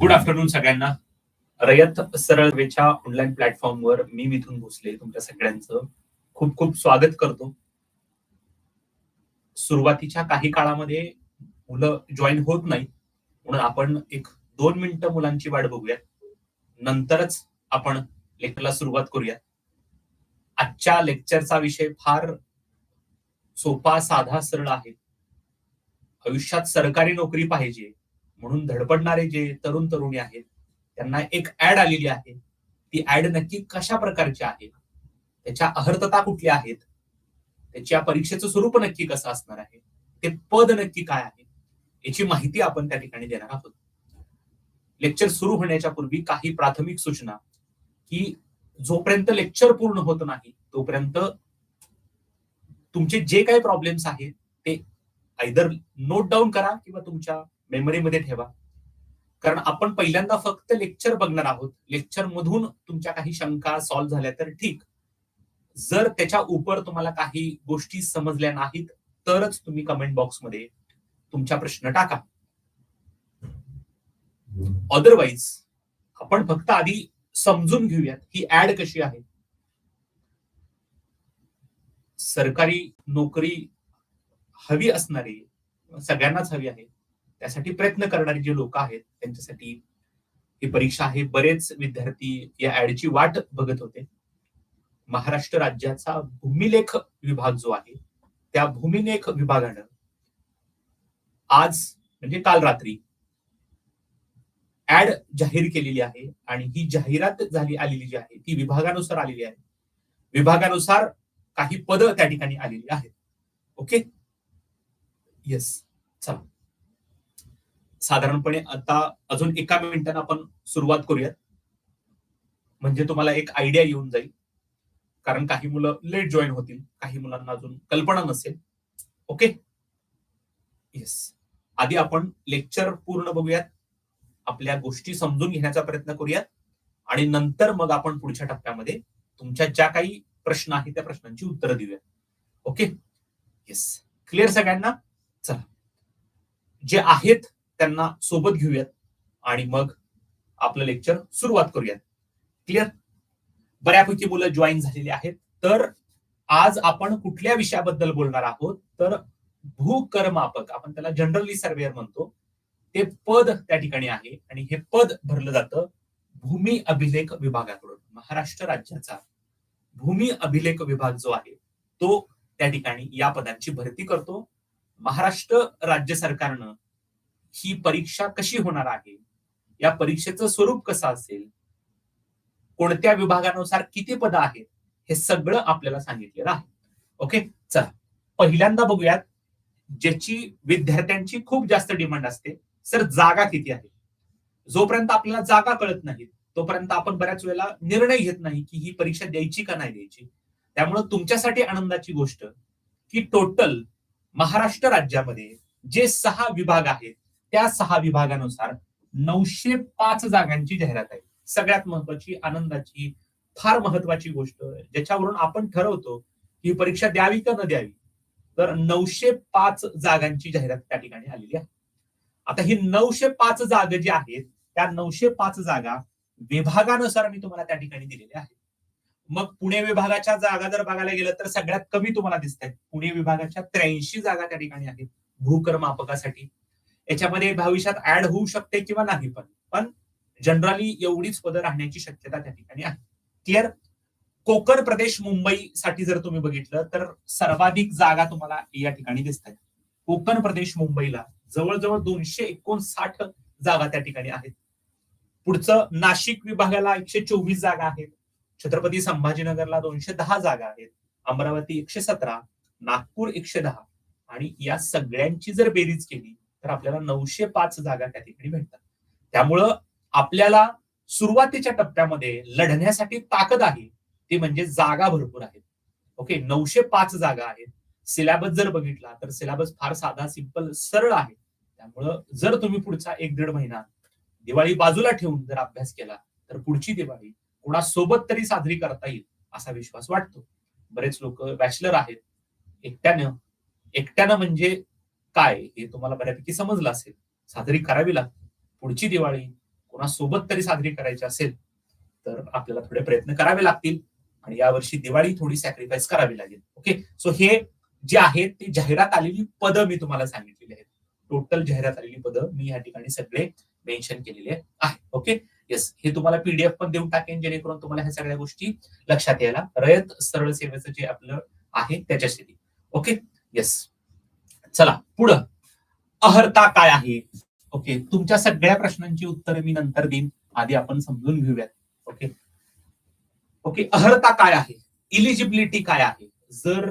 Good afternoon सगळ्यांना. रयत सरळवेच्या online प्लॅटफॉर्मवर मी मिथून भोसले तुमच्या सगळ्यांचं खूप खूप स्वागत करतो. सुरुवातीच्या काही काळामध्ये मुलं जॉईन होत नाही म्हणून आपण एक दोन मिनिटं मुलांची वाट बघूया नंतरच आपण लेक्चरला सुरुवात करूया आजच्या लेक्चरचा विषय फार सोपा साधा सरळ आहे. आयुष्यात सरकारी नोकरी पाहिजे. म्हणून धडपडणारे जे तरुण तरुणी आहेत त्यांना एक ऍड आलेली आहे. ती ऍड नक्की कशा प्रकारची आहे? त्याच्या अहर्तता कुठल्या आहेत? त्याच्या परीक्षेचं स्वरूप नक्की कसं असणार आहे? ते पद नक्की काय आहे? याची माहिती आपण त्या ठिकाणी देणार आहोत. लेक्चर सुरू होण्याच्या पूर्वी काही प्राथमिक सूचना की जोपर्यंत लेक्चर पूर्ण होत नाही तोपर्यंत तुमचे जे काही प्रॉब्लेम्स आहेत ते आयदर नोट डाऊन करा किंवा तुमच्या मेमरीमध्ये ठेवा. कारण आपण पहिल्यांदा फक्त लेक्चर बघणार आहोत. लेक्चर मधून तुमच्या काही शंका सॉल्व्ह झाल्या तर ठीक. जर त्याच्या उपर तुम्हाला काही गोष्टी समजल्या नाहीत तरच तुम्ही कमेंट बॉक्समध्ये तुमच्या प्रश्न टाका. अदरवाईज आपण फक्त आधी समजून घेऊयात ही ऍड कशी आहे. सरकारी नोकरी हवी असणारी सगळ्यांनाच हवी आहे. त्यासाठी प्रयत्न करणारी जे लोक आहेत त्यांच्यासाठी ही परीक्षा आहे. बरेच विद्यार्थी या ऍडची वाट बघत होते. महाराष्ट्र राज्याचा भूमिलेख विभाग जो आहे त्या भूमिलेख विभागानं आज म्हणजे काल रात्री ऍड जाहीर केलेली आहे आणि ही जाहिरात झाली आलेली जी आहे ती विभागानुसार आलेली आहे. विभागानुसार काही पद त्या ठिकाणी आलेली आहेत. ओके? येस चला. साधारणपणे आता अजून एका मिनिटानं आपण सुरुवात करूयात. म्हणजे तुम्हाला एक आयडिया येऊन जाईल. कारण काही मुलं लेट जॉईन होतील काही मुलांना अजून कल्पना नसेल. ओके येस आधी आपण लेक्चर पूर्ण बघूयात. आपल्या गोष्टी समजून घेण्याचा प्रयत्न करूयात. आणि नंतर मग आपण पुढच्या टप्प्यामध्ये तुमच्या ज्या काही प्रश्न आहेत त्या प्रश्नांची उत्तरं देऊया ओके येस क्लिअर सगळ्यांना? चला. जे आहेत त्यांना सोबत घेऊयात आणि मग आपलं लेक्चर सुरुवात करूयात. क्लिअर बऱ्यापैकी मुलं जॉईन झालेली आहेत. तर आज आपण कुठल्या विषयाबद्दल बोलणार आहोत? तर भूकरमापक आपण त्याला जनरली सर्वेअर म्हणतो. ते पद त्या ठिकाणी आहे आणि हे पद भरलं जातं भूमी अभिलेख विभागाकडून महाराष्ट्र राज्याचा. भूमी अभिलेख विभाग जो आहे तो त्या ठिकाणी या पदांची भरती करतो. महाराष्ट्र राज्य सरकारनं ही परीक्षा कशी होणार आहे? या परीक्षेचं स्वरूप कसं असेल? कोणत्या विभागानुसार किती पद आहेत? हे सगळं आपल्याला सांगितलेलं आहे. ओके? चला. पहिल्यांदा बघूयात. ज्याची विद्यार्थ्यांची खूप जास्त डिमांड असते सर जागा किती आहे? जोपर्यंत आपल्याला जागा कळत नाहीत तोपर्यंत आपण बऱ्याच वेळेला निर्णय घेत नाही की ही परीक्षा द्यायची का नाही द्यायची. त्यामुळे तुमच्यासाठी आनंदाची गोष्ट की टोटल महाराष्ट्र राज्यामध्ये जे सहा विभाग आहेत त्या सहा विभागानुसार नऊशे पाच जागांची जाहिरात आहे. सगळ्यात महत्वाची आनंदाची फार महत्वाची गोष्ट ज्याच्यावरून आपण ठरवतो ही परीक्षा द्यावी का न द्यावी. तर नऊशे पाच जागांची जाहिरात त्या ठिकाणी आलेली आहे. आता ही नऊशे पाच जागा जी आहेत त्या नऊशे पाच जागा विभागानुसार मी तुम्हाला त्या ठिकाणी दिलेल्या आहेत. मग पुणे विभागाच्या जागा जर बघायला गेलं तर सगळ्यात कमी तुम्हाला दिसत आहेत. पुणे विभागाच्या त्र्याऐंशी जागा त्या ठिकाणी आहेत. भूकर्मापकासाठी याच्यामध्ये भविष्यात ऍड होऊ शकते किंवा नाही पण. पण जनरली एवढीच पदं राहण्याची शक्यता त्या ठिकाणी आहे. क्लिअर कोकण प्रदेश मुंबई साठी जर तुम्ही बघितलं तर सर्वाधिक जागा तुम्हाला या ठिकाणी दिसत आहेत कोकण प्रदेश मुंबईला जवळजवळ दोनशे एकोणसाठ जागा त्या ठिकाणी आहेत. पुढचं नाशिक विभागाला एकशे चोवीस जागा आहेत. छत्रपती संभाजीनगरला दोनशे दहा जागा आहेत. अमरावती एकशे सतरा नागपूर एकशे दहा. आणि या सगळ्यांची जर बेरीज केली तर आपल्याला नऊशे पाच जागा त्या ठिकाणी भेटतात. त्यामुळं आपल्याला सुरुवातीच्या टप्प्यामध्ये लढण्यासाठी ताकद आहे. ती म्हणजे जागा भरपूर आहेत. ओके नऊशे पाच जागा आहेत. सिलेबस जर बघितला तर सिलेबस फार साधा सिंपल सरळ आहे. त्यामुळं जर तुम्ही पुढचा एक दीड महिना दिवाळी बाजूला ठेवून जर अभ्यास केला तर पुढची दिवाळी कोणासोबत तरी साजरी करता येईल असा विश्वास वाटतो. बरेच लोक बॅचलर आहेत. एकट्यानं एकट्यानं म्हणजे काय हे तुम्हाला बऱ्यापैकी समजलं असेल. साजरी करावी लागते. पुढची दिवाळी कोणासोबत तरी साजरी करायची असेल तर आपल्याला थोडे प्रयत्न करावे लागतील आणि यावर्षी दिवाळी थोडी सॅक्रिफाईस करावी लागेल. ओके सो हे जे आहेत ते जाहिरात आलेली पदं मी तुम्हाला सांगितलेली आहेत. टोटल जाहिरात आलेली पदं मी या ठिकाणी सगळे मेन्शन केलेले आहे ओके येस हे तुम्हाला पीडीएफ पण देऊन टाकेन जेणेकरून तुम्हाला ह्या सगळ्या गोष्टी लक्षात यायला रयत सरळ सेवेचं जे आपलं आहे त्याच्यासाठी ओके येस चला पुढं. अहर्ता काय आहे? ओके तुमच्या सगळ्या प्रश्नांची उत्तरं मी नंतर देईन. आधी आपण समजून घेऊयात. ओके ओके अहर्ता काय आहे? इलिजिबिलिटी काय आहे? जर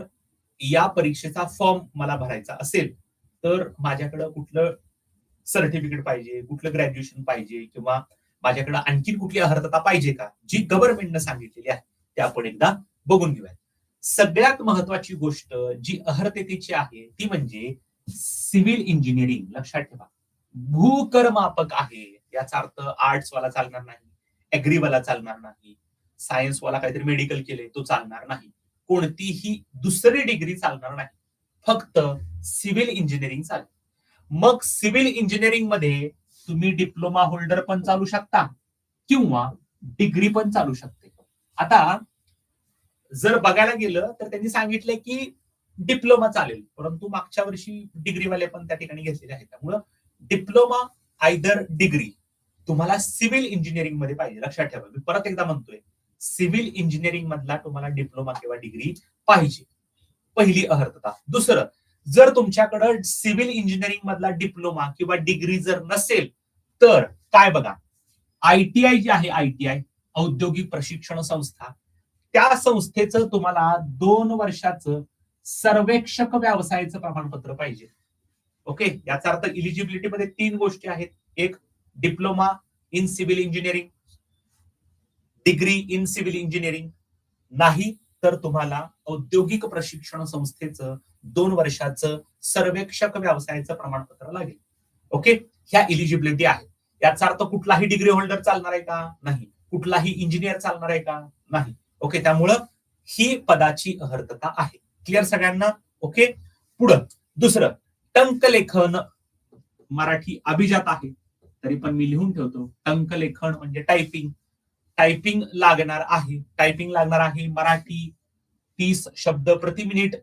या परीक्षेचा फॉर्म मला भरायचा असेल तर माझ्याकडं कुठलं सर्टिफिकेट पाहिजे कुठलं ग्रॅज्युएशन पाहिजे किंवा माझ्याकडे आणखी कुठली अहर्तता पाहिजे का? जी गव्हर्नमेंटनं सांगितलेली आहे ते आपण एकदा बघून घेऊयात. सगळ्यात महत्वाची गोष्ट जी अहर्तेची आहे ती म्हणजे सिव्हिल इंजिनिअरिंग. लक्षात ठेवा. भूकरमापक आहे. याचा अर्थ आर्ट्स वाला चालणार नाही ऍग्रीवाला चालणार नाही सायन्स वाला काहीतरी मेडिकल केले तो चालणार नाही. कोणतीही दुसरी डिग्री चालणार नाही. फक्त सिव्हिल इंजिनिअरिंग चालेल. मग सिव्हिल इंजिनिअरिंगमध्ये तुम्ही डिप्लोमा होल्डर पण चालू शकता किंवा डिग्री पण चालू शकते. आता जर बघायला गेलं तर त्यांनी सांगितलंय की डिप्लोमा चालेल. परंतु मागच्या वर्षी डिग्रीवाले पण त्या ठिकाणी घेतलेले आहेत. त्यामुळं डिप्लोमा आयदर डिग्री तुम्हाला सिव्हिल इंजिनिअरिंगमध्ये पाहिजे. लक्षात ठेवा. मी परत एकदा म्हणतोय सिव्हिल इंजिनिअरिंग मधला तुम्हाला डिप्लोमा किंवा डिग्री पाहिजे. पहिली अहर्तता. दुसरं जर तुमच्याकडं सिव्हिल इंजिनिअरिंग मधला डिप्लोमा किंवा डिग्री जर नसेल तर काय बघा. आयटीआय जी आहे आयटीआय औद्योगिक प्रशिक्षण संस्था त्या संस्थेचं तुम्हाला दोन वर्षाचं सर्वेक्षक व्यवसायाचं प्रमाणपत्र पाहिजे. ओके? याचा अर्थ इलिजिबिलिटी मध्ये तीन गोष्टी आहेत. एक diploma in civil engineering degree in civil engineering नाही तर तुम्हाला औद्योगिक प्रशिक्षण संस्थेचं दोन वर्षाचं सर्वेक्षक व्यवसायाचं प्रमाणपत्र लागेल. ओके? ह्या इलिजिबिलिटी आहे. याचा अर्थ कुठलाही डिग्री होल्डर चालणार आहे का? नाही. कुठलाही इंजिनियर चालणार आहे का? नाही. ओके त्यामुळं ही पदाची अहर्तता आहे. क्लिअर सगळ्यांना? ओके पुढं. दुसरं टंकलेखन मराठी अभिजात आहे. तरी पण मी लिहून ठेवतो. टंकलेखन म्हणजे टायपिंग टायपिंग लागणार आहे. टायपिंग लागणार आहे मराठी तीस शब्द प्रति मिनिट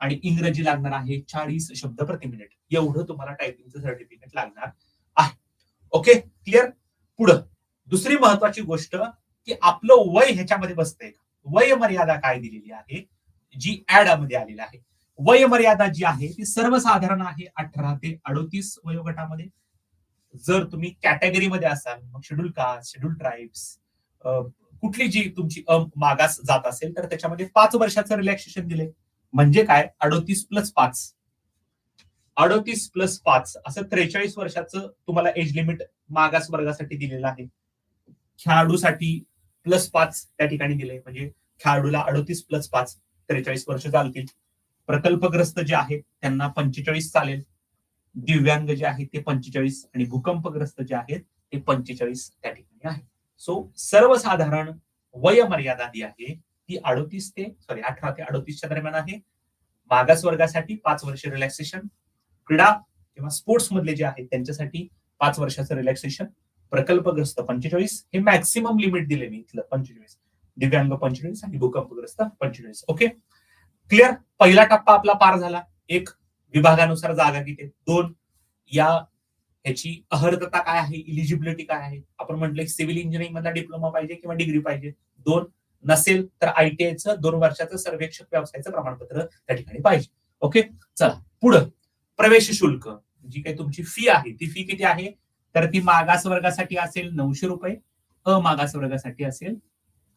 आणि इंग्रजी लागणार आहे चाळीस शब्द प्रति मिनिट एवढं तुम्हाला टायपिंगचं सर्टिफिकेट लागणार आहे. ओके क्लिअर पुढं. दुसरी महत्वाची गोष्ट की आपलं वय ह्याच्यामध्ये बसतंय का? वय मर्यादा काय दिलेली आहे? जी ऍडमध्ये आलेली आहे. वय मर्यादा जी आहे ती सर्वसाधारण आहे अठरा ते अडोतीस वयोगटामध्ये. जर तुम्ही कॅटेगरीमध्ये असाल मग शेड्यूल कास्ट शेड्यूल ट्राईब्स कुठली जी तुमची मागास जात असेल तर त्याच्यामध्ये पाच वर्षाचं रिलॅक्सेशन दिले म्हणजे काय? अडोतीस प्लस पाच. अडोतीस प्लस पाच असं त्रेचाळीस वर्षाचं तुम्हाला एज लिमिट मागास वर्गासाठी दिलेलं आहे. खेळाडूसाठी प्लस पाच त्या ठिकाणी दिले. म्हणजे खेळाडूला अडतीस प्लस पाच त्रेचाळीस वर्ष चालतील. प्रकल्पग्रस्त जे आहेत त्यांना पंचेचाळीस चालेल. दिव्यांग जे आहेत ते पंचेचाळीस आणि भूकंपग्रस्त जे आहेत ते पंचेचाळीस त्या ठिकाणी आहे. सो सर्वसाधारण वयमर्यादा जी आहे ती अडतीस ते सॉरी अठरा ते अडतीसच्या दरम्यान आहे. मागास वर्गासाठी पाच वर्ष रिलॅक्सेशन क्रीडा किंवा स्पोर्ट्स मधले जे आहेत त्यांच्यासाठी पाच वर्षाचं रिलॅक्सेशन प्रकल्पग्रस्त पंचेचाळीस हे मॅक्सिमम लिमिट दिले मी इथलं पंचेचाळीस. दिव्यांग पंचेचाळीस आणि भूकंपग्रस्त पंचेचाळीस. ओके क्लिअर पहिला टप्पा आपला पार झाला. एक विभागानुसार जागा किती दोन या ह्याची अहर्तता काय आहे? इलिजिबिलिटी काय आहे? आपण म्हटलं सिव्हिल इंजिनिअरिंग मधला डिप्लोमा पाहिजे किंवा डिग्री पाहिजे. दोन नसेल तर आयटीआयचं दोन वर्षाचं सर्वेक्षक व्यवसायाचं प्रमाणपत्र त्या ठिकाणी पाहिजे. ओके चला पुढं. प्रवेश शुल्क. जी काही तुमची फी आहे ती फी किती आहे? तर ती मागास वर्गासाठी असेल नऊशे रुपये अमागास वर्गासाठी असेल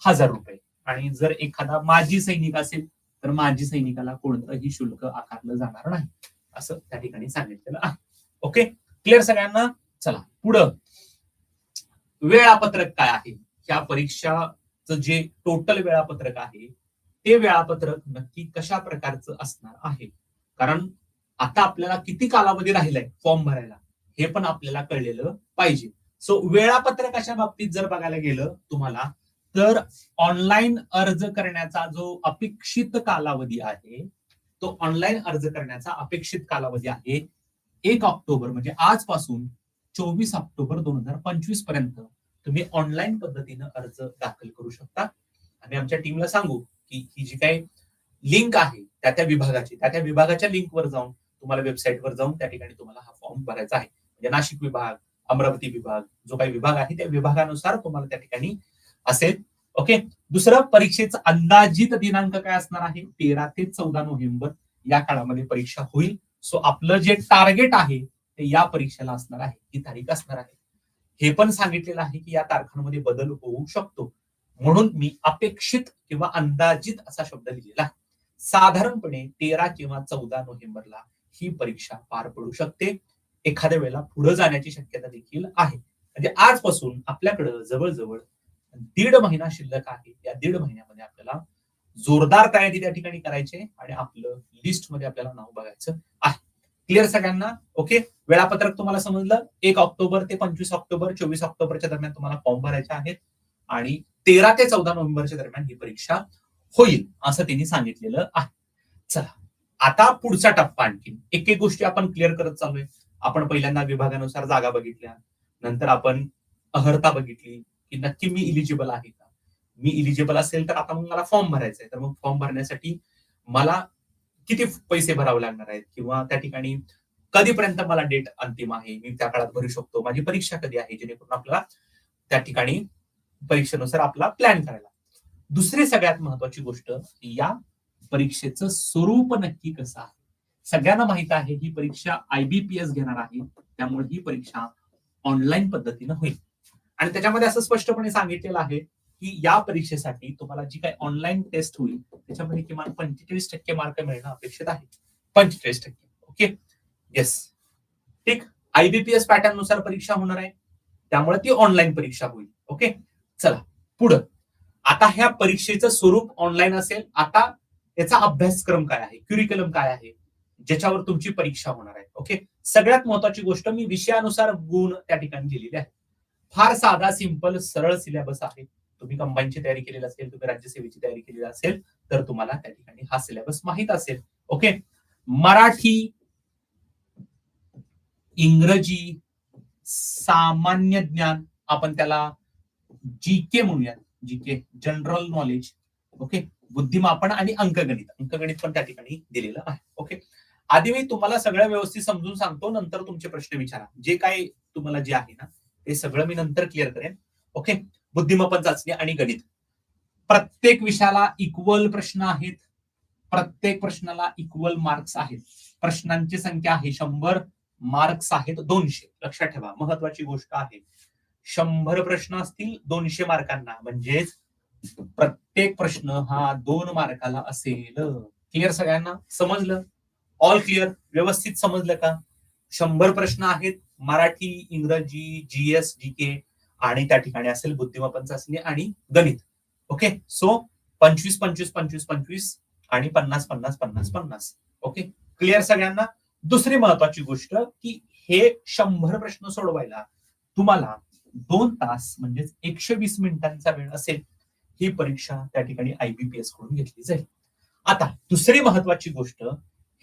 हजार रुपये. आणि जर एखादा माजी सैनिक असेल तर माजी सैनिकाला कोणतंही शुल्क आकारलं जाणार नाही असं त्या ठिकाणी सांगितलेलं आहे. ओके? क्लिअर सगळ्यांना? चला पुढं. वेळापत्रक काय आहे? ह्या परीक्षाचं जे टोटल वेळापत्रक आहे ते वेळापत्रक नक्की कशा प्रकारचं असणार आहे? कारण आता आपल्याला किती कालावधी राहिलाय फॉर्म भरायला? हे पण आपल्याला कळलेलं पाहिजे. सो वेळापत्रकाच्या बाबतीत जर बघायला गेलं तुम्हाला तर ऑनलाईन अर्ज करण्याचा जो अपेक्षित कालावधी आहे तो ऑनलाईन अर्ज करण्याचा अपेक्षित कालावधी आहे एक ऑक्टोबर म्हणजे आजपासून चोवीस ऑक्टोबर दोन हजार पंचवीसपर्यंत तुम्ही ऑनलाईन पद्धतीनं अर्ज दाखल करू शकता. आम्ही आमच्या टीमला सांगू की ही जी काही लिंक आहे त्या त्या विभागाची त्या त्या विभागाच्या लिंकवर जाऊन तुम्हाला वेबसाईटवर जाऊन त्या ठिकाणी तुम्हाला हा फॉर्म भरायचा आहे. म्हणजे नाशिक विभाग अमरावती विभाग जो काही विभाग आहे त्या विभागानुसार तुम्हाला त्या ठिकाणी असेल. ओके दुसरं परीक्षेचा अंदाजित दिनांक काय असणार आहे? तेरा ते चौदा नोव्हेंबर या काळामध्ये परीक्षा होईल. सो आपलं जे टार्गेट आहे ते या परीक्षेला असणार आहे. ही तारीख असणार आहे. हे पण सांगितलेलं आहे की या तारखांमध्ये बदल होऊ शकतो. म्हणून मी अपेक्षित किंवा अंदाजित असा शब्द लिहिलेला आहे. साधारणपणे तेरा किंवा चौदा नोव्हेंबरला ही परीक्षा पार पडू शकते. एखाद्या वेळेला पुढे जाण्याची शक्यता देखील आहे. म्हणजे आजपासून आपल्याकडं जवळजवळ दीड महिना शिल्लक आहे. या दीड महिन्यामध्ये आपल्याला जोरदार तयारी त्या ठिकाणी करायची आणि आपलं लिस्टमध्ये आपल्याला नाव बघायचं आहे. क्लिअर सगळ्यांना? ओके वेळापत्रक तुम्हाला समजलं? एक ऑक्टोबर ते पंचवीस ऑक्टोबर चोवीस ऑक्टोबरच्या दरम्यान तुम्हाला फॉर्म भरायचे आहेत आणि तेरा ते चौदा नोव्हेंबरच्या दरम्यान ही परीक्षा होईल असं त्यांनी सांगितलेलं आहे. चला. आता पुढचा टप्पा आणखी एक एक गोष्टी आपण क्लिअर करत चाललोय आपण पहिल्यांदा विभागानुसार जागा बघितल्या. नंतर आपण अहर्ता बघितली की नक्की मी इलिजिबल आहे का? मी इलिजिबल असेल तर आता मग मला फॉर्म भरायचा आहे तर मग फॉर्म भरण्यासाठी मला किती पैसे भरावे लागणार आहेत? किंवा त्या ठिकाणी कधीपर्यंत मला डेट अंतिम आहे? मी त्या काळात भरू शकतो. माझी परीक्षा कधी आहे? जेणेकरून आपल्याला त्या ठिकाणी परीक्षेनुसार आपला प्लॅन करायला. दुसरी सगळ्यात महत्वाची गोष्ट या परीक्षेचं स्वरूप नक्की कसं आहे? सगळ्यांना माहीत आहे ही परीक्षा आयबीपीएस घेणार आहे. त्यामुळे ही परीक्षा ऑनलाईन पद्धतीनं होईल. आणि त्याच्यामध्ये असं स्पष्टपणे सांगितलेलं आहे की या परीक्षेसाठी तुम्हाला जी काही ऑनलाईन टेस्ट होईल त्याच्यामध्ये किमान पंचेचाळीस टक्के मार्क मिळणं अपेक्षित आहे. पंचेचाळीस टक्के ओके येस ठीक. आयबीपीएस पॅटर्ननुसार परीक्षा होणार आहे. त्यामुळे ती ऑनलाईन परीक्षा होईल ओके चला पुढं. आता ह्या परीक्षेचं स्वरूप ऑनलाईन असेल. आता याचा अभ्यासक्रम काय आहे? क्युरिक्युलम काय आहे? ज्याच्यावर तुमची परीक्षा होणार आहे. ओके सगळ्यात महत्वाची गोष्ट मी विषयानुसार गुण त्या ठिकाणी दिलेले आहे फार साधा सिंपल सरळ सिलेबस आहे. तुम्ही कंबाईनची तयारी केलेली असेल तुम्ही राज्यसेवेची तयारी केलेली असेल तर तुम्हाला त्या ठिकाणी हा सिलेबस माहीत असेल. ओके मराठी इंग्रजी सामान्य ज्ञान आपण त्याला जी के म्हणूया G K general knowledge okay बुद्धिमापन आणि अंकगणित. अंकगणित पण त्या ठिकाणी दिलेलं आहे. ओके आधी मी तुम्हाला सगळं व्यवस्थित समजून सांगतो नंतर तुमचे प्रश्न विचारा. जे काय तुम्हाला जे आहे ना ते सगळं मी नंतर क्लिअर करेन. ओके बुद्धिमापन चाचणी आणि गणित. प्रत्येक विषयाला इक्वल प्रश्न आहेत. प्रत्येक प्रश्नाला इक्वल मार्क्स आहेत. प्रश्नांची संख्या आहे शंभर मार्क्स आहेत दोनशे. लक्षात ठेवा महत्वाची गोष्ट आहे. शंभर प्रश्न असतील दोनशे मार्कांना. म्हणजेच प्रत्येक प्रश्न हा दोन मार्काला असेल. क्लिअर सगळ्यांना? समजलं? ऑल क्लिअर व्यवस्थित समजलं का? शंभर प्रश्न आहेत. मराठी इंग्रजी जीएस जी के आणि त्या ठिकाणी असेल बुद्धिमापन चाचणी आणि गणित. ओके सो पंचवीस पंचवीस पंचवीस पंचवीस आणि पन्नास पन्नास पन्नास पन्नास. ओके क्लिअर सगळ्यांना? दुसरी महत्वाची गोष्ट की हे शंभर प्रश्न सोडवायला तुम्हाला दोन तास म्हणजेच एकशे वीस मिनिटांचा वेळ असेल. ही परीक्षा त्या ठिकाणी आयबीपीएसकडून घेतली जाईल. आता दुसरी महत्वाची गोष्ट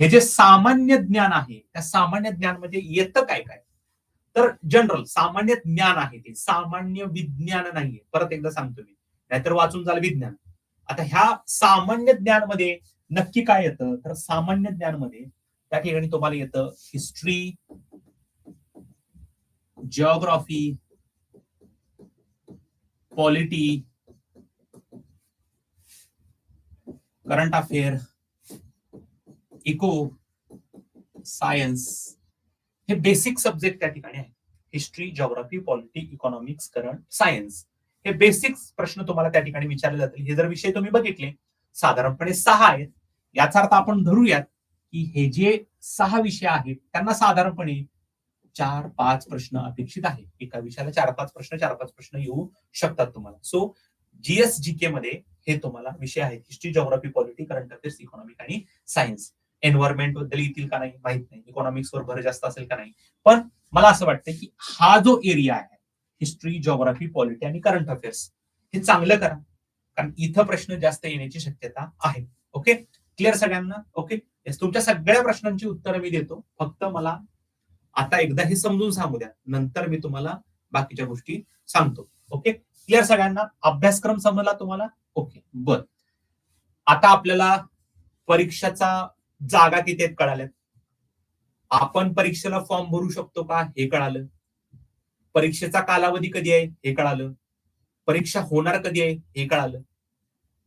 हे जे सामान्य ज्ञान आहे त्या सामान्य ज्ञानमध्ये येतं काय काय? तर जनरल सामान्य ज्ञान आहे ते. सामान्य विज्ञान नाहीये. परत एकदा सांगतो मी. नाहीतर वाचून झालं विज्ञान. आता ह्या सामान्य ज्ञानमध्ये नक्की काय येतं? तर सामान्य ज्ञानमध्ये त्या ठिकाणी तुम्हाला येतं history geography polity current affair eco science हे बेसिक सब्जेक्ट त्या ठिकाणी आहे. History geography polity economics current science हे बेसिक प्रश्न तुम्हाला त्या ठिकाणी विचारले जातील. हे जर विषय तुम्ही बघितले साधारणपणे सहा आहेत. याचा अर्थ आपण धरूयात की हे जे सहा विषय आहेत त्यांना साधारणपणे चार पाच प्रश्न अपेक्षित आहे. एका विषयाला चार पाच प्रश्न चार पाच प्रश्न येऊ शकतात तुम्हाला. सो जीएस जी के मध्ये हे तुम्हाला विषय आहेत. History geography polity current affairs economic आणि सायन्स एन्व्हायरमेंटबद्दल येतील का नाही माहीत नाही. इकॉनॉमिक्स वर भर जास्त असेल का नाही. पण मला असं वाटतं की हा जो एरिया आहे हिस्ट्री जॉग्राफी पॉलिटी आणि करंट अफेअर्स हे चांगलं करा. कारण इथं प्रश्न जास्त येण्याची शक्यता आहे. ओके क्लिअर सगळ्यांना? ओके तुमच्या सगळ्या प्रश्नांची उत्तरं मी देतो. फक्त मला आता एकदा हे समजून सांगू द्या. नंतर मी तुम्हाला बाकीच्या गोष्टी सांगतो. ओके क्लिअर सगळ्यांना? अभ्यासक्रम समजला तुम्हाला? ओके बर. आता आपल्याला परीक्षाचा जागा किती आहेत कळाल्यात. आपण परीक्षेला फॉर्म भरू शकतो का? हे कळालं. परीक्षेचा कालावधी कधी आहे? हे कळालं. परीक्षा होणार कधी आहे? हे कळालं.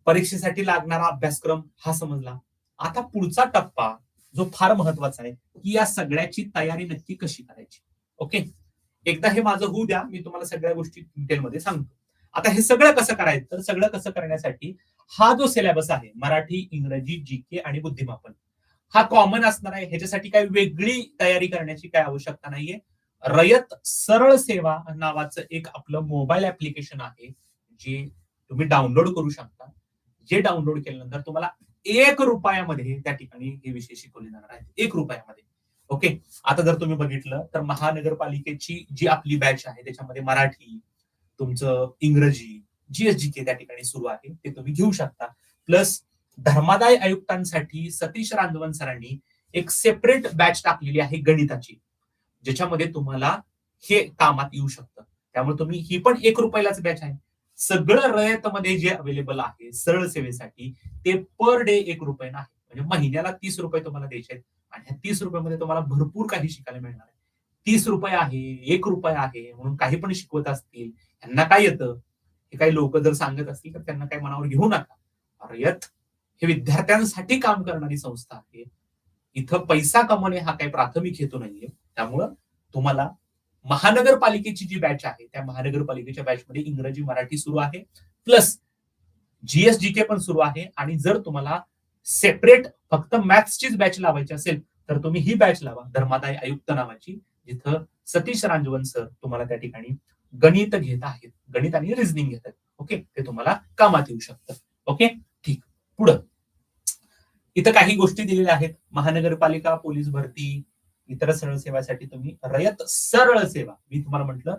परीक्षेसाठी लागणारा अभ्यासक्रम हा समजला. आता पुढचा टप्पा जो फार महत्त्वाचा आहे की या सगळ्याची तयारी नक्की कशी करायची? ओके एकदा हे माझं होऊ द्या मी तुम्हाला सगळ्या गोष्टी डिटेलमध्ये सांगतो. आता हे सगळं कसं करायचं? तर सगळं कसं करण्यासाठी हा जो सिलेबस आहे मराठी इंग्रजी जी के आणि बुद्धिमापन. हा कॉमन असणार आहे. ह्याच्यासाठी काही वेगळी तयारी करण्याची काय आवश्यकता नाहीये. रयत सरळ सेवा नावाचं एक आपलं मोबाईल ऍप्लिकेशन आहे जे तुम्ही डाउनलोड करू शकता. जे डाउनलोड केल्यानंतर तुम्हाला एक रुपयामध्ये त्या ठिकाणी हे विषय शिकवले जाणार आहेत. एक रुपयामध्ये. ओके आता जर तुम्ही बघितलं तर महानगरपालिकेची जी आपली बॅच आहे त्याच्यामध्ये मराठी तुमचं इंग्रजी जीएसजी के त्या ठिकाणी सुरू आहे. ते तुम्ही घेऊ शकता. प्लस धर्मादाय आयुक्तांसाठी सतीश रांजवन सरांनी एक सेपरेट बॅच टाकलेली आहे गणिताची ज्याच्यामध्ये तुम्हाला हे कामात येऊ शकतं. त्यामुळे तुम्ही ही पण एक रुपयालाच बॅच आहे. सगळं रयतमध्ये जे अवेलेबल आहे सरळ सेवेसाठी ते पर डे एक रुपये आहे म्हणजे महिन्याला तीस रुपये तुम्हाला द्यायचे आहेत आणि ह्या तीस रुपयामध्ये तुम्हाला भरपूर काही शिकायला मिळणार आहे. तीस रुपये आहे एक रुपये आहे म्हणून काही पण शिकवत असतील यांना काय येतं? हे काही लोक जर सांगत असतील तर त्यांना काही मनावर घेऊ नका. रयत हे विद्यार्थ्यांसाठी काम करणारी संस्था आहे. इथं पैसा कमवणे हा काही प्राथमिक हेतू नाहीये. त्यामुळं तुम्हाला महानगरपालिकेची जी बॅच आहे त्या महानगरपालिकेच्या बॅचमध्ये इंग्रजी मराठी सुरू आहे. प्लस जीएसजीके पण सुरू आहे. आणि जर तुम्हाला सेपरेट फक्त मॅथ्सचीच बॅच लावायची असेल तर तुम्ही ही बॅच लावा. धर्मादाय आयुक्त नावाची जिथं सतीश रांजवन सर तुम्हाला त्या ठिकाणी गणित घेत आहेत. गणित आणि रिझनिंग घेत आहेत. ओके ते तुम्हाला कामात येऊ शकतं. ओके ठीक. पुढं. इथं काही गोष्टी दिलेल्या आहेत. महानगरपालिका पोलीस भरती इतर सरळ सेवासाठी तुम्ही रयत सरळ सेवा मी तुम्हाला म्हटलं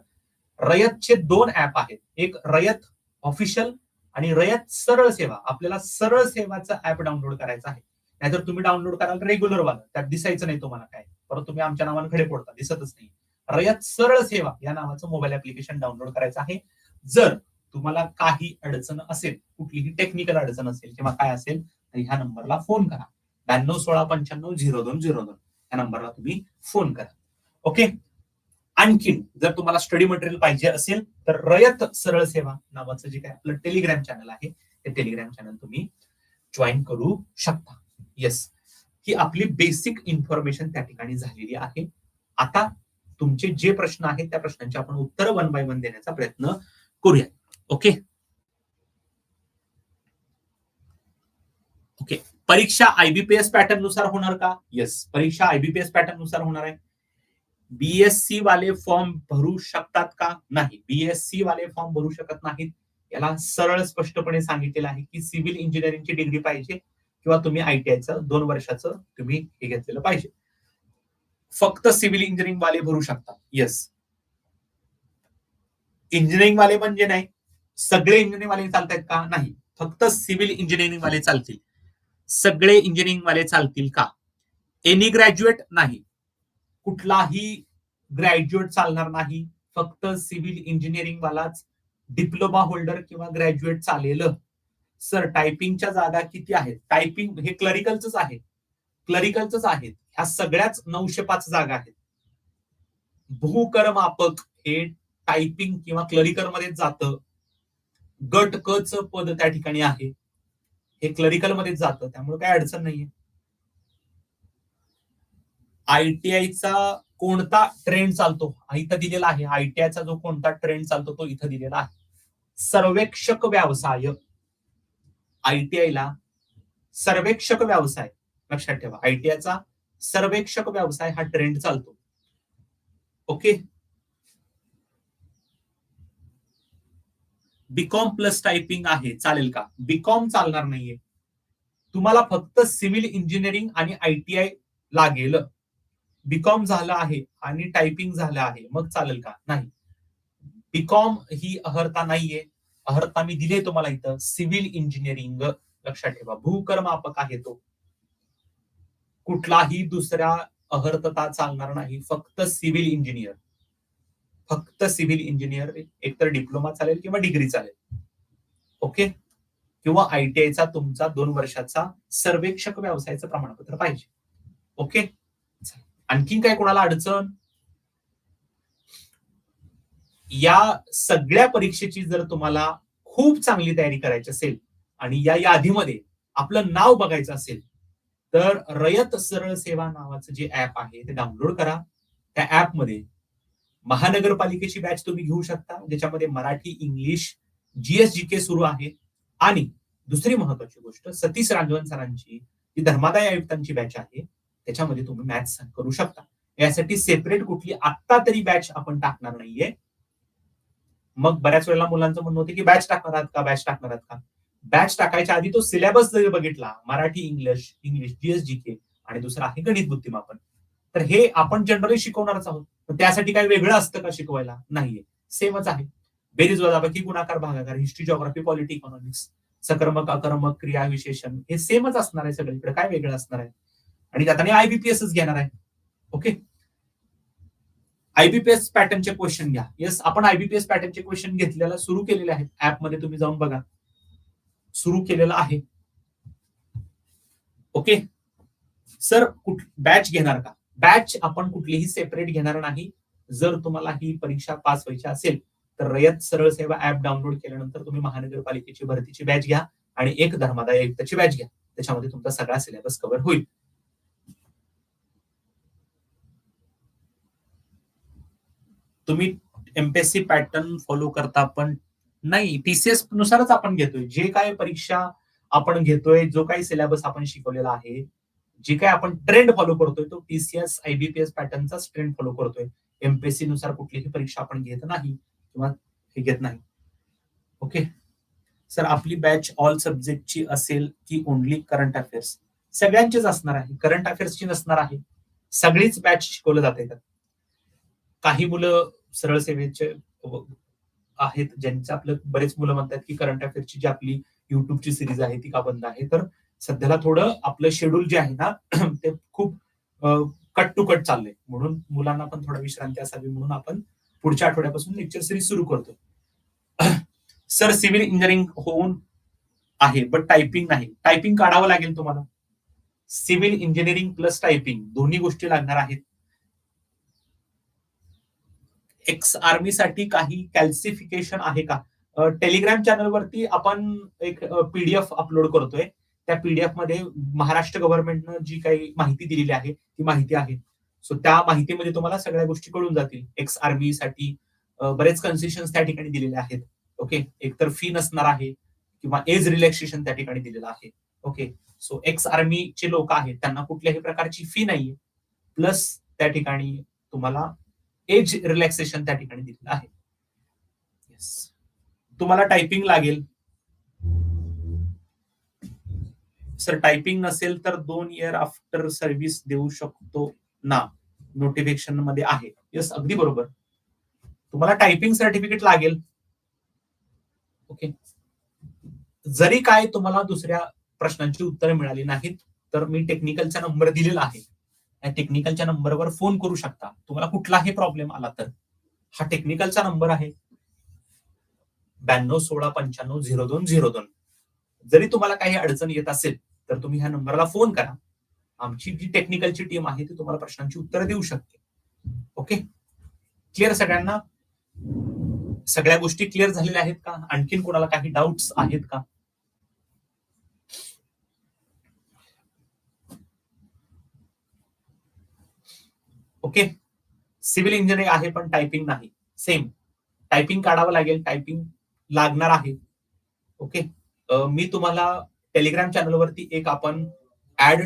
रयतचे दोन ऍप आहेत. एक रयत ऑफिशियल आणि रयत सरळ सेवा. आपल्याला सरळ सेवाचा ऍप डाउनलोड करायचा आहे. नाहीतर तुम्ही डाउनलोड कराल रेग्युलर वाला. त्यात दिसायचं नाही तुम्हाला काय. परत तुम्ही आमच्या नावाने खडे पडता दिसतच नाही. रयत सरळ सेवा या नावाचं मोबाईल ऍप्लिकेशन डाउनलोड करायचं आहे. जर तुम्हाला काही अडचण असेल कुठलीही टेक्निकल अडचण असेल किंवा काय असेल तर ह्या नंबरला फोन करा. ब्याण्णव सोळा पंच्याण्णव झिरो दोन झिरो दोन. या नंबरला तुम्ही फोन करा. ओके? आणखीन जर तुम्हाला स्टडी मटेरियल पाहिजे असेल तर रयत सरळ सेवा नावाचं जे काय आपलं टेलिग्राम चॅनल आहे ते टेलिग्राम चॅनल तुम्ही जॉईन करू शकता. येस ही आपली बेसिक इन्फॉर्मेशन त्या ठिकाणी झालेली आहे. आता तुमचे जे प्रश्न आहेत त्या प्रश्नांची आपण उत्तर वन बाय वन देण्याचा प्रयत्न करूया ओके? ओके परीक्षा आयबीपीएस पॅटर्ननुसार होणार का? येस परीक्षा आयबीपीएस पॅटर्ननुसार होणार आहे. बीएससी वाले फॉर्म भरू शकतात का? नाही. बीएससी वाले फॉर्म भरू शकत नाहीत. याला सरळ स्पष्टपणे सांगितलेलं आहे की सिव्हिल इंजिनिअरिंगची डिग्री पाहिजे किंवा तुम्ही आयटीआयचं दोन वर्षाचं तुम्ही हे घेतलेलं पाहिजे. फक्त सिव्हिल इंजिनिअरिंग वाले भरू शकता येस इंजिनिअरिंग वाले म्हणजे नाही. सगळे इंजिनिअरिंग वाले चालतायत का? नाही. फक्त सिव्हिल इंजिनिअरिंग वाले चालतील. सगळे इंजिनिअरिंग वाले चालतील का? एनी ग्रॅज्युएट नाही. कुठलाही ग्रॅज्युएट चालणार नाही. फक्त सिव्हिल इंजिनिअरिंग वालाच डिप्लोमा होल्डर किंवा ग्रॅज्युएट चालेल. सर टायपिंगच्या जागा किती आहेत? टायपिंग हे क्लरिकलच आहे. क्लरिकलच आहेत. ह्या सगळ्याच नऊशे पाच जागा आहेत. भूकरमापक हे टायपिंग किंवा क्लरिकलमध्ये जातं. गट क च पद त्या ठिकाणी आहे. हे क्लरिकलमध्ये जातं त्यामुळे काही अडचण नाहीये. आयटीआयचा कोणता ट्रेंड चालतो हा इथं दिलेला आहे. आयटीआयचा जो कोणता ट्रेंड चालतो तो इथं दिलेला आहे. सर्वेक्षक व्यवसाय. आयटीआयला सर्वेक्षक व्यवसाय लक्षात ठेवा. आयटीआयचा सर्वेक्षक व्यवसाय हा ट्रेंड चालतो. ओके? बीकॉम प्लस टायपिंग आहे. चालेल का? बीकॉम चालणार नाहीये. तुम्हाला फक्त सिव्हिल इंजिनिअरिंग आणि आयटीआय लागेल. बीकॉम झालं आहे आणि टायपिंग झालं आहे. मग चालेल का? नाही. बीकॉम ही अहर्ता नाहीये. अहर्ता मी दिले तुम्हाला इथं. Civil engineering. लक्षात ठेवा. भूकर्मापक आहे तो. कुठलाही दुसऱ्या अहर्तता चालणार नाही. फक्त सिव्हिल इंजिनियर फक्त सिव्हिल इंजिनियर एकतर डिप्लोमा चालेल किंवा डिग्री चालेल. ओके? किंवा आयटीआयचा तुमचा दोन वर्षाचा सर्वेक्षक व्यवसायाचं प्रमाणपत्र पाहिजे. ओके? आणखीन काय कोणाला अडचण? या सगळ्या परीक्षेची जर तुम्हाला खूप चांगली तयारी करायची असेल आणि या यादीमध्ये आपलं नाव बघायचं असेल तर रयत सरळ सेवा नावाचं जे ऍप आहे ते डाउनलोड करा. त्या ऍपमध्ये महानगरपालिकेची बॅच तुम्ही घेऊ शकता ज्याच्यामध्ये Marathi English GS G K सुरू आहे. आणि दुसरी महत्वाची गोष्ट सतीश राजवन सरांची जी धर्मादाय आयुक्तांची बॅच आहे त्याच्यामध्ये तुम्ही मॅथ्स करू शकता. यासाठी सेपरेट कुठली आत्ता तरी बॅच आपण टाकणार नाहीये. मग बऱ्याच वेळेला मुलांचं म्हणणं होतं की बॅच टाकणार आहात का? बॅच टाकणार आहात का? बॅच टाकायच्या आधी तो सिलेबस जरी बघितला Marathi English English GS G K आणि दुसरा आहे गणित बुद्धिमापन. तर हे आपण जनरली शिकवणारच आहोत. पण त्यासाठी काही वेगळं असतं का शिकवायला? नाहीये. सेमच आहे. बेरीज वजाबाकी गुणाकार भागाकार हिस्ट्री जॉग्राफी पॉलिटी इकॉनॉमिक्स सकर्मक अकर्मक क्रिया विशेषण हे सेमच असणार आहे सगळीकडे काय वेगळं असणार आहे? आणि त्यात आयबीपीएसच घेणार आहे. ओके आयबीपीएस पॅटर्नचे क्वेश्चन घ्या. येस आपण आयबीपीएस पॅटर्नचे क्वेश्चन घेतलेला सुरू केलेले आहेत. ऍपमध्ये तुम्ही जाऊन बघा. सुरू केलेलं आहे. ओके सर कुठ बॅच घेणार का? बॅच आपण कुठलीही सेपरेट घेणार नाही. जर तुम्हाला ही परीक्षा पास व्हायची असेल तर रयत सरळ सेवा ऍप डाउनलोड केल्यानंतर तुम्ही महानगरपालिकेची भरतीची बॅच घ्या आणि एक धर्मादाय आयुक्ताची बॅच घ्या. त्याच्यामध्ये तुमचा सगळा सिलेबस कव्हर होईल. तुम्ही एमपीएससी पॅटर्न फॉलो करता पण नाही. टीसीएस नुसारच आपण घेतोय. जे काय परीक्षा आपण घेतोय जो काही सिलेबस आपण शिकवलेला आहे जे काय आपण ट्रेंड फॉलो करतोय तो टीसीएस आयबीपीएस पॅटर्नचाच ट्रेंड फॉलो करतोय. एमपीएससी नुसार कुठलीही परीक्षा आपण घेत नाही किंवा हे घेत नाही. ओके सर आपली बॅच ऑल सब्जेक्टची असेल की ओनली करंट अफेअर्स सगळ्यांचीच असणार आहे. करंट अफेअर्सची नसणार आहे. सगळीच बॅच शिकवलं जाते त्यात. काही मुलं सरळ सेवेचे आहेत ज्यांचं आपलं बरेच मुलं म्हणतात की करंट अफेअर्सची जी आपली युट्यूबची सिरीज आहे ती का बंद आहे? तर सध्याला थोडं आपलं शेड्यूल जे आहे ना ते खूप कट टू कट चाललंय. म्हणून मुलांना पण थोडा विश्रांती असावी म्हणून आपण पुढच्या आठवड्यापासून लेक्चर सिरीज सुरू करतो सर सिव्हिल इंजिनिअरिंग होऊन आहे बट टायपिंग नाही. टायपिंग काढावं लागेल तुम्हाला. सिव्हिल इंजिनिअरिंग प्लस टायपिंग दोन्ही गोष्टी लागणार आहेत. एक्स आर्मी साठी काही कॅल्सिफिकेशन आहे का? टेलिग्राम चॅनलवरती आपण एक पीडीएफ अपलोड करतोय. त्या पीडीएफमध्ये महाराष्ट्र गव्हर्नमेंटनं जी काही माहिती दिलेली आहे ती माहिती आहे. सो त्या माहितीमध्ये तुम्हाला सगळ्या गोष्टी कळून जातील. एक्स आर्मी साठी बरेच कन्सेशन त्या ठिकाणी दिलेले आहेत. ओके एकतर फी नसणार आहे किंवा एज रिलॅक्सेशन त्या ठिकाणी दिलेलं आहे. ओके सो एक्स आर्मीचे लोक आहेत त्यांना कुठल्याही प्रकारची फी नाहीये. प्लस त्या ठिकाणी तुम्हाला एज रिलॅक्सेशन त्या ठिकाणी दिलेलं आहे. तुम्हाला टायपिंग लागेल. सर टायपिंग नसेल तर दोन इयर आफ्टर सर्व्हिस देऊ शकतो ना? नोटिफिकेशनमध्ये आहे. यस अगदी बरोबर. तुम्हाला टायपिंग सर्टिफिकेट लागेल. ओके जरी काय तुम्हाला दुसऱ्या प्रश्नांची उत्तरे मिळाली नाहीत तर मी टेक्निकलचा नंबर दिलेला आहे. या टेक्निकलच्या नंबरवर फोन करू शकता. तुम्हाला कुठलाही प्रॉब्लेम आला तर. हा टेक्निकलचा नंबर आहे. ब्याण्णव सोळा पंच्याण्णव झिरो दोन झिरो दोन. जरी तुम्हाला काही अडचण येत असेल तर तुम्ही ह्या नंबरला फोन करा. आमची जी टेक्निकलची टीम आहे ती तुम्हाला प्रश्नांची उत्तरं देऊ शकते. ओके? क्लिअर सगळ्यांना? सगळ्या गोष्टी क्लिअर झालेल्या आहेत का? आणखीन कोणाला काही डाऊट्स आहेत का? ओके? सिव्हिल इंजिनिअरिंग आहे पण टायपिंग नाही. सेम. टायपिंग काढावं लागेल टायपिंग लागणार आहे. ओके? मी तुम्हाला टेलिग्राम चॅनलवरती एक आपण ऍड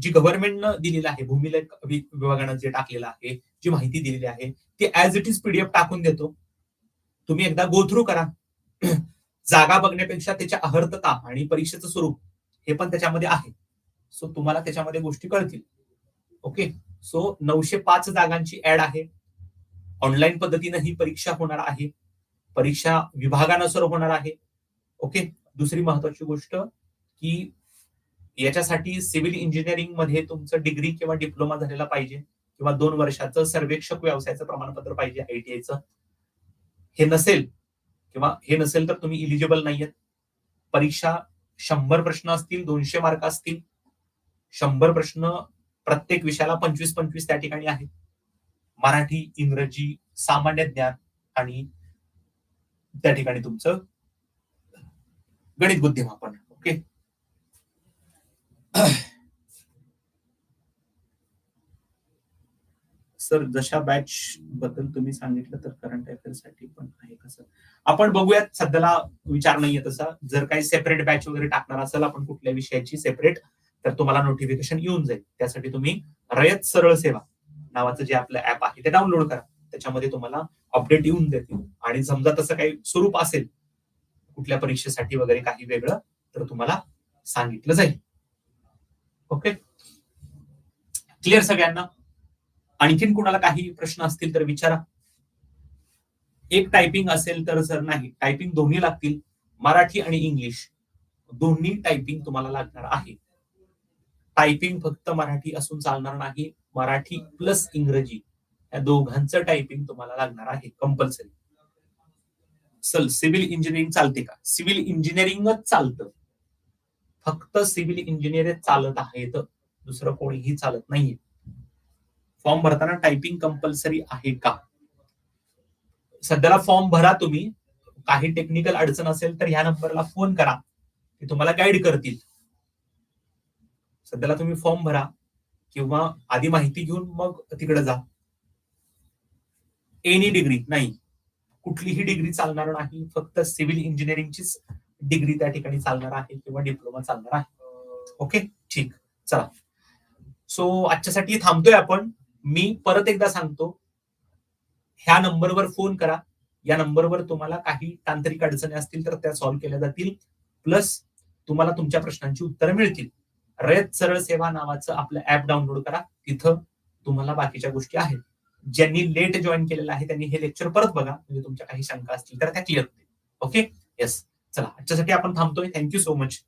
जी गव्हर्नमेंटनं दिलेलं आहे भूमिलेख विभागानं जे टाकलेलं आहे जी माहिती दिलेली आहे ती ऍज इट इज पीडीएफ टाकून देतो. तुम्ही एकदा गो थ्रू करा. जागा बघण्यापेक्षा त्याच्या अहर्तता आणि परीक्षेचं स्वरूप हे पण त्याच्यामध्ये आहे. सो तुम्हाला त्याच्यामध्ये गोष्टी कळतील. ओके सो नऊशे पाच जागांची ऍड आहे. ऑनलाईन पद्धतीनं ही परीक्षा होणार आहे. परीक्षा विभागानुसार होणार आहे. ओके दुसरी महत्वाची गोष्ट की याच्यासाठी सिव्हिल इंजिनिअरिंगमध्ये तुमचं डिग्री किंवा डिप्लोमा झालेला पाहिजे किंवा दोन वर्षाचं सर्वेक्षक व्यवसायाचं प्रमाणपत्र पाहिजे आयटीआयचं हे नसेल किंवा हे नसेल तर तुम्ही इलिजिबल नाहीयेत. परीक्षा शंभर प्रश्न असतील दोनशे मार्क असतील. शंभर प्रश्न प्रत्येक विषयाला पंचवीस पंचवीस त्या ठिकाणी आहेत. मराठी इंग्रजी सामान्य ज्ञान आणि त्या ठिकाणी तुमचं गणित बुद्धिमापन. ओके? सर जशा बॅच बद्दल तुम्ही सांगितलं तर करंट अफेअरसाठी पण आहे कसं आपण बघूयात सध्याला विचार नाहीये तसा. जर काही सेपरेट बॅच वगैरे टाकणार असेल आपण कुठल्या विषयाची सेपरेट तर तुम्हाला नोटिफिकेशन येऊन जाईल. त्यासाठी तुम्ही रयत सरळ सेवा नावाचं जे आपलं ऍप आहे ते डाउनलोड करा. त्याच्यामध्ये तुम्हाला अपडेट येऊन देतील. आणि समजा तसं काही स्वरूप असेल कुठल्या परीक्षेसाठी वगैरे काही वेगळं तर तुम्हाला सांगितलं जाईल. ओके क्लिअर सगळ्यांना? आणखीन कुणाला काही प्रश्न असतील तर विचारा. एक टायपिंग असेल तर सर नाही टायपिंग दोन्ही लागतील मराठी आणि इंग्लिश दोन्ही टायपिंग तुम्हाला लागणार आहे. टायपिंग फक्त मराठी असून चालणार नाही मराठी प्लस इंग्रजी. या दोघांचं टायपिंग तुम्हाला लागणार आहे कंपल्सरी सल सिव्हिल इंजिनिअरिंग चालते का? सिव्हिल इंजिनिअरिंगच चालतं. फक्त सिव्हिल इंजिनियर चालत आहेत दुसरं कोणीही चालत नाहीये. फॉर्म भरताना टायपिंग कंपल्सरी आहे का? सध्याला फॉर्म भरा तुम्ही. काही टेक्निकल अडचण असेल तर ह्या नंबरला फोन करा. ते तुम्हाला गाईड करतील. सध्याला तुम्ही फॉर्म भरा किंवा आधी माहिती घेऊन मग तिकडे जा. एनी डिग्री नाही. कुठलीही डिग्री चालणार नाही. फक्त सिव्हिल इंजिनिअरिंगचीच डिग्री त्या ठिकाणी चालणार आहे किंवा डिप्लोमा चालणार आहे. ओके? ठीक. चला. सो आजच्यासाठी थांबतोय आपण. मी परत एकदा सांगतो. ह्या नंबरवर फोन करा. या नंबरवर तुम्हाला काही तांत्रिक अडचणी असतील तर त्या सॉल्व्ह केल्या जातील. प्लस तुम्हाला तुमच्या प्रश्नांची उत्तरं मिळतील. रयत सरळ सेवा नावाचं आपलं ऍप डाउनलोड करा. तिथं तुम्हाला बाकीच्या गोष्टी आहेत. ज्यांनी लेट जॉईन केलेलं आहे त्यांनी हे लेक्चर परत बघा. म्हणजे तुमच्या काही शंका असतील तर त्या क्लिअर होतील. ओके? येस चला आजच्यासाठी आपण थांबतोय. Thank you so much